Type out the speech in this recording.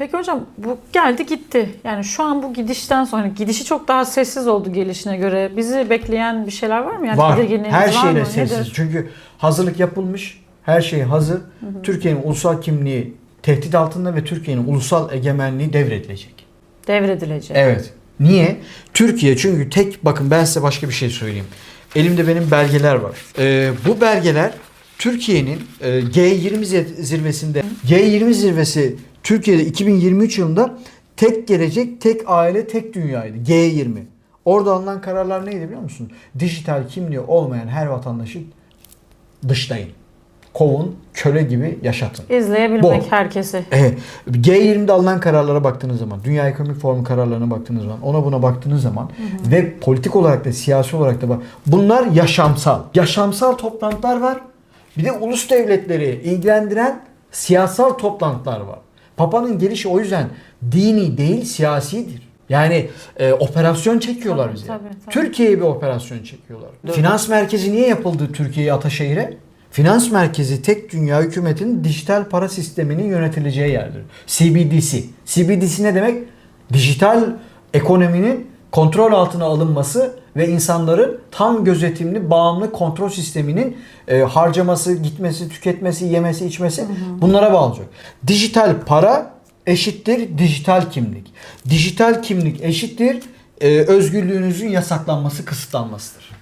Peki hocam bu geldi gitti. Yani şu an bu gidişten sonra gidişi çok daha sessiz oldu gelişine göre. Bizi bekleyen bir şeyler var mı? Yani var. Her şeyle sessiz. Nedir? Çünkü hazırlık yapılmış. Her şey hazır. Türkiye'nin ulusal kimliği tehdit altında ve Türkiye'nin ulusal egemenliği devredilecek. Devredilecek. Evet. Niye? Türkiye çünkü tek bakın ben size başka bir şey söyleyeyim. Elimde benim belgeler var. Ee, bu belgeler Türkiye'nin e, G20 zi- zirvesinde G20 zirvesi Türkiye'de 2023 yılında tek gelecek, tek aile, tek dünyaydı. G20. Orada alınan kararlar neydi biliyor musun? Dijital kimliği olmayan her vatandaşı dışlayın. Kovun, köle gibi yaşatın. İzleyebilmek Bu. herkesi. Evet. G20'de alınan kararlara baktığınız zaman, Dünya Ekonomik Forumu kararlarına baktığınız zaman, ona buna baktığınız zaman ve politik olarak da siyasi olarak da bak. Bunlar yaşamsal. Yaşamsal toplantılar var. Bir de ulus devletleri ilgilendiren siyasal toplantılar var. Papa'nın gelişi o yüzden dini değil siyasidir. Yani e, operasyon çekiyorlar Tabii, bize. tabii, tabii. Türkiye'ye bir operasyon çekiyorlar. Doğru. Finans merkezi niye yapıldı Türkiye'ye Ataşehir'e? Finans merkezi tek dünya hükümetinin dijital para sisteminin yönetileceği yerdir. CBDC. CBDC ne demek? Dijital ekonominin kontrol altına alınması ve insanların tam gözetimli, bağımlı kontrol sisteminin e, harcaması, gitmesi, tüketmesi, yemesi, içmesi bunlara bağlı olacak. Dijital para eşittir dijital kimlik. Dijital kimlik eşittir e, özgürlüğünüzün yasaklanması, kısıtlanmasıdır.